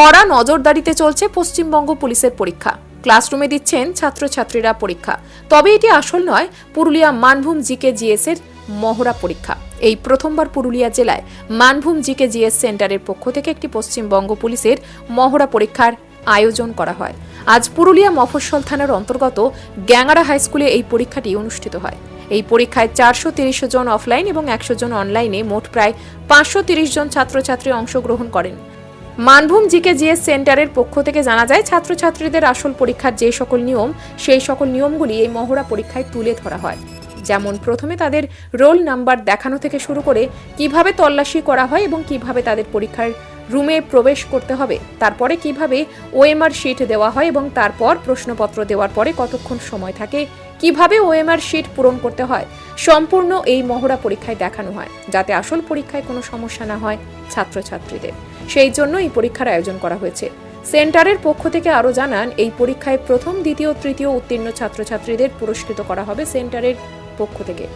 কড়া নজরদারিতে চলছে পশ্চিমবঙ্গ পুলিশের পরীক্ষা। ক্লাসরুমে দিচ্ছেন ছাত্রছাত্রীরা পরীক্ষা। তবে এটি আসল নয়, পুরুলিয়া মানভূম জিকে জিএস এর মহড়া পরীক্ষা। এই প্রথমবার পুরুলিয়া জেলায় মানভূম জিকে জিএস সেন্টারের পক্ষ থেকে একটি পশ্চিমবঙ্গ পুলিশের মহড়া পরীক্ষার আয়োজন করা হয়। আজ পুরুলিয়া মফস্বল থানার অন্তর্গত গ্যাঙ্গারা হাই স্কুলে এই পরীক্ষাটি অনুষ্ঠিত হয়। এই পরীক্ষায় চারশো তিরিশ জন অফলাইন এবং একশো জন অনলাইনে মোট প্রায় পাঁচশো তিরিশ জন ছাত্রছাত্রী অংশগ্রহণ করেন। মানভূম জিকে জিএস সেন্টারের পক্ষ থেকে জানা যায়, ছাত্রছাত্রীদের আসল পরীক্ষার যে সকল নিয়ম, সেই সকল নিয়মগুলি এই মহড়া পরীক্ষায় তুলে ধরা হয়। যেমন প্রথমে তাদের রোল নাম্বার দেখানো থেকে শুরু করে কীভাবে তল্লাশি করা হয় এবং কীভাবে তাদের পরীক্ষার রুমে প্রবেশ করতে হবে। তারপরে কীভাবে ওএমআর শিট দেওয়া হয় এবং তারপর প্রশ্নপত্র দেওয়ার পরে কতক্ষণ সময় থাকে, কীভাবে ওএমআর শিট পূরণ করতে হয়, সম্পূর্ণ এই মহড়া পরীক্ষায় দেখানো হয়, যাতে আসল পরীক্ষায় কোনো সমস্যা না হয় ছাত্রছাত্রীদের। সেই জন্য এই পরীক্ষার আয়োজন করা হয়েছে। সেন্টারের পক্ষ থেকে আরও জানান, এই পরীক্ষায় প্রথম, দ্বিতীয়, তৃতীয় উত্তীর্ণ ছাত্রছাত্রীদের পুরস্কৃত করা হবে সেন্টারের পক্ষ থেকে।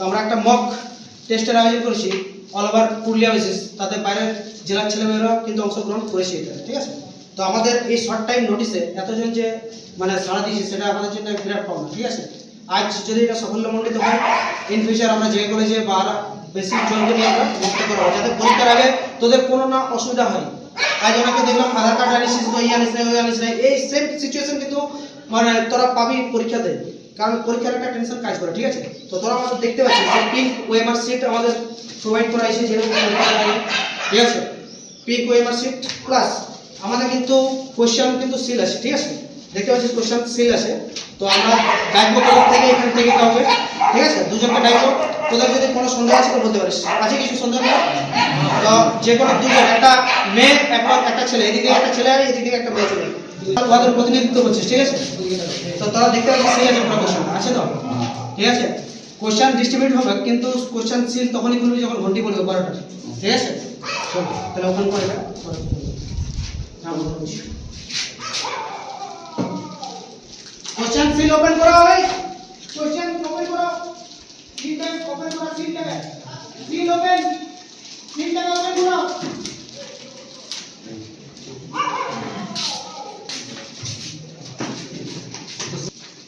তো আমরা একটা মক টেস্টের আয়োজন করেছি অল ওভার পুরুলিয়া বেসিস তাতে বাইরের জেলার ছেলেমেয়েরা কিন্তু অংশগ্রহণ করেছে এটাতে ঠিক আছে? তো আমাদের এই শর্ট টাইম নোটিসে এতজন যে মানে সাড়া দিয়েছে, সেটা আমাদের জন্য বিরাট পাওনা ঠিক আছে? আজ যদি এটা সাফল্যমণ্ডিত হয় ইন ফিউচার আমরা যে কলেজে বা বেশি জনকে নিয়ে আমরা মুক্ত করব। যাতে পরীক্ষার আগে তোদের কোনো না অসুবিধা হয়। আজ অনেকে দেখলাম আধার কার্ড আনিস না ই আনিস না ওই আনিস না এই সেম সিচুয়েশন কিন্তু মানে তোরা পাবি পরীক্ষাতে। কারণ পরীক্ষার একটা টেনশন কাজ করে, ঠিক আছে? তো তোরা আমাদের দেখতে পাচ্ছিস যে পিঙ্ক ওয়েমার সিট আমাদের প্রোভাইড করা হয়েছে যেরকম ঠিক আছে? পিঙ্ক ওয়েমার সিট প্লাস আমাদের কিন্তু কোশ্চেন কিন্তু সিল আছে, ঠিক আছে? দেখতে পাচ্ছিস কোশ্চেন সিল আছে। তো আমরা তোদের থেকে এখান থেকে কাউকে ঠিক আছে? দুজনকে ডাকবো তোদের যদি কোনো সন্দেহ আছে বলতে পারিস আছে কিছু সন্দেহ? নেই তো যে কোনো দুজন, একটা মেয়ে একটা একটা ছেলে, এদিকে একটা ছেলে আর এদিকে একটা মেয়ে চলে ওদের প্রতিনিধিত্ব করছিস ঠিক আছে? তো তারা দেখতে পাচ্ছিস সেই আছে আছে তো? ঠিক আছে? কোশ্চেন ডিস্ট্রিবিউট হবে, কিন্তু কোশ্চেন সিল তখনই খুলবি যখন ঘন্টি পড়বে বারোটা। ঠিক আছে? তাহলে ওখান করে হ্যাঁ কোশ্চেন সিল ওপেন করা হবে? কোশ্চেন ওপেন করা ওপেন ওপেন করা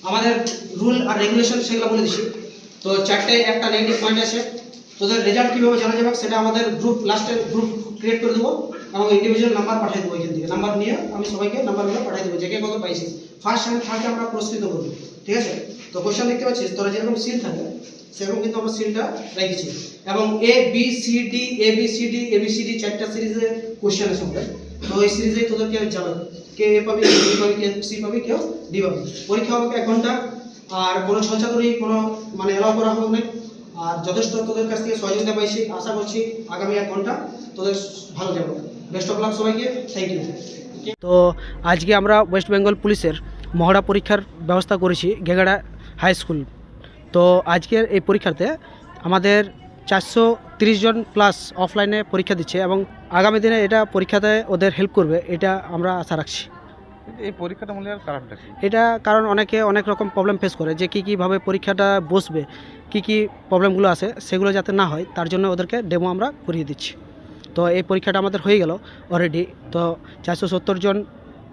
আমাদের রুল আর রেগুলেশন সেগুলো বলে দিচ্ছি তো চারটে, একটা নেগেটিভ পয়েন্ট আছে। তোদের রেজাল্ট কীভাবে জানা যাবে সেটা আমাদের গ্রুপ লাস্টে গ্রুপ ক্রিয়েট করে দেবো এবং ইন্ডিভিজুয়াল নাম্বার পাঠিয়ে দেবো এখান থেকে। নাম্বার নিয়ে আমি সবাইকে নাম্বারগুলো পাঠিয়ে দেবো, যে কে কত পাইছিস ফার্স্ট অ্যান্ড থার্ডে আমরা পুরস্কৃত করব। ঠিক আছে? তো কোশ্চেন দেখতে পাচ্ছিস? তোরা যেরকম সিল থাকে সেরকম কিন্তু আমরা সিলটা রেখেছি। এবং A B C D A B C D A B C D চারটা সিরিজে কোশ্চেন আছে আমাদের। তো এই সিরিজে তোদেরকে যাবে কে এ পাবি কে বি পাবি কে সি পাবি, কেউ ডি পাবি। পরীক্ষা হবে এক ঘণ্টা, আর কোনো ছলচাতুরি কোনো মানে এলাও করা হবে না। আর যথেষ্ট তোদের কাছ থেকে সহযোগিতা পাইছি, আশা করছি আগামী এক ঘণ্টা তোদের ভালো যাবে। বেস্ট অফ লাক সবাইকে থ্যাংক ইউ তো আজকে আমরা ওয়েস্ট বেঙ্গল পুলিশের মহড়া পরীক্ষার ব্যবস্থা করেছি গেগাড়া হাই স্কুল তো আজকের এই পরীক্ষাতে আমাদের চারশো তিরিশ জন প্লাস অফলাইনে পরীক্ষা দিচ্ছে এবং আগামী দিনে এটা পরীক্ষাতে ওদের হেল্প করবে এটা আমরা আশা রাখছি। এই পরীক্ষাটা মূল্যের কারণটা এটা কারণ অনেকে অনেক রকম প্রবলেম ফেস করে যে কী কীভাবে পরীক্ষাটা বসবে কী কী প্রবলেমগুলো আছে সেগুলো যাতে না হয় তার জন্য ওদেরকে ডেমো আমরা করিয়ে দিচ্ছি। তো এই পরীক্ষাটা আমাদের হয়ে গেল অলরেডি তো চারশো সত্তর জন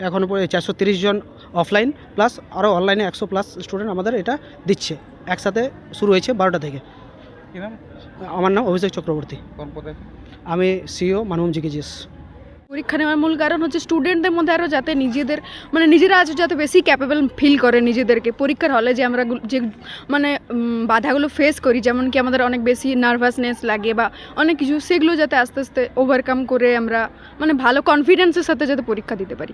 এখনও পরে চারশো তিরিশ জন অফলাইন প্লাস আরও অনলাইনে একশো প্লাস স্টুডেন্ট আমাদের এটা দিচ্ছে। একসাথে শুরু হয়েছে বারোটা থেকে। আমার নাম অভিষেক চক্রবর্তী। কোন পদে? আমি সিও মানভূম জিকেজিএস। পরীক্ষা নেওয়ার মূল কারণ হচ্ছে স্টুডেন্টদের মধ্যে আরও যাতে নিজেদের মানে নিজেরা আজ যাতে বেশি ক্যাপেবল ফিল করে নিজেদেরকে। পরীক্ষার হলে যে আমরা যে মানে বাধাগুলো ফেস করি যেমন কি আমাদের অনেক বেশি নার্ভাসনেস লাগে বা অনেক কিছু সেগুলো যাতে আস্তে আস্তে ওভারকাম করে আমরা মানে ভালো কনফিডেন্সের সাথে যাতে পরীক্ষা দিতে পারি।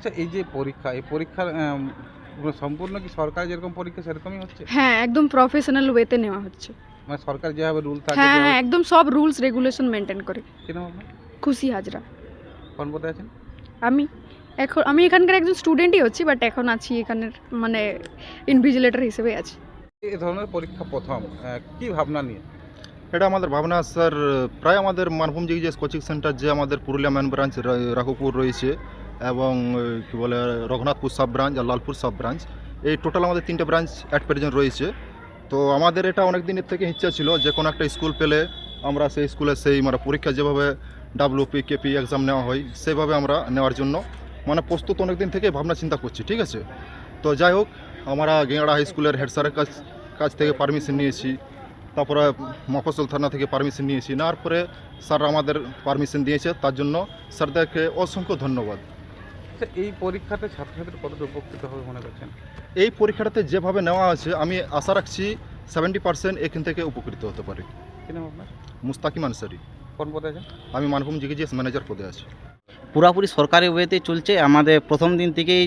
আচ্ছা এই যে পরীক্ষা এই পরীক্ষার সম্পূর্ণ কি সরকার যেরকম পরীক্ষা সেরকমই হচ্ছে? হ্যাঁ একদম প্রফেশনাল ওয়েতে নেওয়া হচ্ছে। মানে সরকার যেভাবে রুল থাকে হ্যাঁ হ্যাঁ একদম সব রুলস রেগুলেশন মেনটেন করে। কি নাম আপনার? খুশি হাজরা। কোন পদে আছেন? আমি এখন আমি এখানকার একজন স্টুডেন্টই হচ্ছি বাট এখন আছি এখানের মানে ইনভিজিলেটর হিসেবে আছি। এই ধরনের পরীক্ষা প্রথম কি ভাবনা নিয়ে? এটা আমাদের ভাবনা স্যার প্রায় আমাদের মানভূম জিগিজেস কোচিং সেন্টার যে আমাদের পুরুলিয়া মেন ব্রাঞ্চ রা- রাঘবপুর রয়েছে এবং কি বলে, রঘুনাথপুর সাব ব্রাঞ্চ আর লালপুর সাব ব্রাঞ্চ এই টোটাল আমাদের তিনটে ব্রাঞ্চ অ্যাট প্রেজেন্ট রয়েছে। তো আমাদের এটা অনেক দিনের থেকে ইচ্ছা ছিল যে কোনো একটা স্কুল পেলে আমরা সেই স্কুলে সেই মানে পরীক্ষা যেভাবে ডাব্লিউপি কেপি এক্সাম নেওয়া হয়, সেভাবে আমরা নেওয়ার জন্য মানে প্রস্তুত অনেক দিন থেকে ভাবনা চিন্তা করছি, ঠিক আছে? তো যাই হোক, আমরা গেঁড়া হাই স্কুলের হেড স্যারের কাছ কাছ থেকে পারমিশন নিয়েছি। তারপরে মফসল থানা থেকে পারমিশন নিয়েছি। নেওয়ার পরে স্যার আমাদের পারমিশন দিয়েছে, তার জন্য স্যারদেরকে অসংখ্য ধন্যবাদ। আচ্ছা, এই পরীক্ষাতে ছাত্রছাত্রী কতটা উপকৃত হবে মনে করছেন? এই পরীক্ষাটাতে যেভাবে নেওয়া আছে আমি আশা রাখছি সেভেন্টি পার্সেন্ট এখান থেকে উপকৃত হতে পারি। কি নাম আপনার? মুস্তাকিম আনসারি। কোন পদে আছেন? আমি মানভূম জিগিজিএস ম্যানেজার পদে আছি। পুরাপুরি সরকারি ওয়েতে চলছে। আমাদের প্রথম দিন থেকেই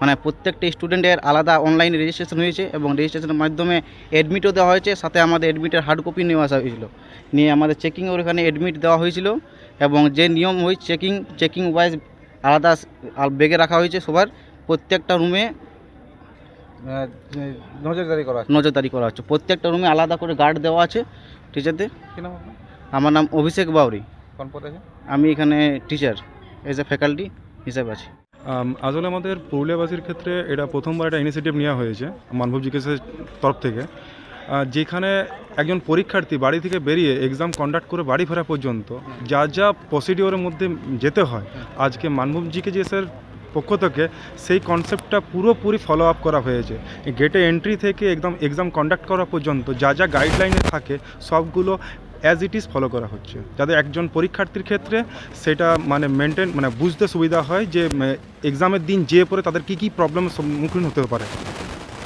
মানে প্রত্যেকটা স্টুডেন্টের আলাদা অনলাইন রেজিস্ট্রেশন হয়েছে এবং রেজিস্ট্রেশনের মাধ্যমে অ্যাডমিটও দেওয়া হয়েছে। সাথে আমাদের অ্যাডমিটের হার্ড কপি নিয়ে আসা হয়েছিল। নিয়ে আমাদের চেকিংয়ের ওখানে অ্যাডমিট দেওয়া হয়েছিল এবং যে নিয়ম ওই চেকিং চেকিং ওয়াইজ আলাদা বেগে রাখা হয়েছে সবার। প্রত্যেকটা রুমে নজরদারি করা আছে। নজরদারি করা হচ্ছে। প্রত্যেকটা রুমে আলাদা করে গার্ড দেওয়া আছে। টিচারদের কি আমার নাম অভিষেক বাউরি। কোন পদে আমি এখানে টিচার এজ এ ফ্যাকাল্টি হিসেবে আছি। আসলে আমাদের পুরুলিয়াবাসীর ক্ষেত্রে এটা প্রথমবার একটা ইনিশিয়েটিভ নেওয়া হয়েছে মানভব জিজ্ঞাসের তরফ থেকে। যেখানে একজন পরীক্ষার্থী বাড়ি থেকে বেরিয়ে এক্সাম কন্ডাক্ট করে বাড়ি ফেরা পর্যন্ত যা যা প্রসিডিওরের মধ্যে যেতে হয়, আজকে মানভব জিজ্ঞাসের পক্ষ থেকে সেই কনসেপ্টটা পুরোপুরি ফলো আপ করা হয়েছে। গেটে এন্ট্রি থেকে একদম এক্সাম কন্ডাক্ট করা পর্যন্ত যা যা গাইডলাইনে থাকে, সবগুলো অ্যাজ ইট ইজ ফলো করা হচ্ছে। যাতে একজন পরীক্ষার্থীর ক্ষেত্রে সেটা মানে মেনটেন মানে বুঝতে সুবিধা হয় যে এক্সামের দিন যেয়ে পরে তাদের কী কী প্রবলেমের সম্মুখীন হতে পারে।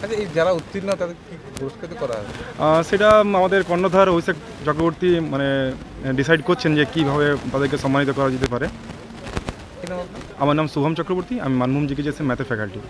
আচ্ছা এই যারা উত্তীর্ণ তাদের কি পুরস্কৃত করা হবে সেটা আমাদের কর্ণধার অভিষেক চক্রবর্তী মানে ডিসাইড করছেন যে কীভাবে তাদেরকে সম্মানিত করা যেতে পারে। আমার নাম শুভম চক্রবর্তী আমি মানভূম জিকে ম্যাথের ফ্যাকাল্টি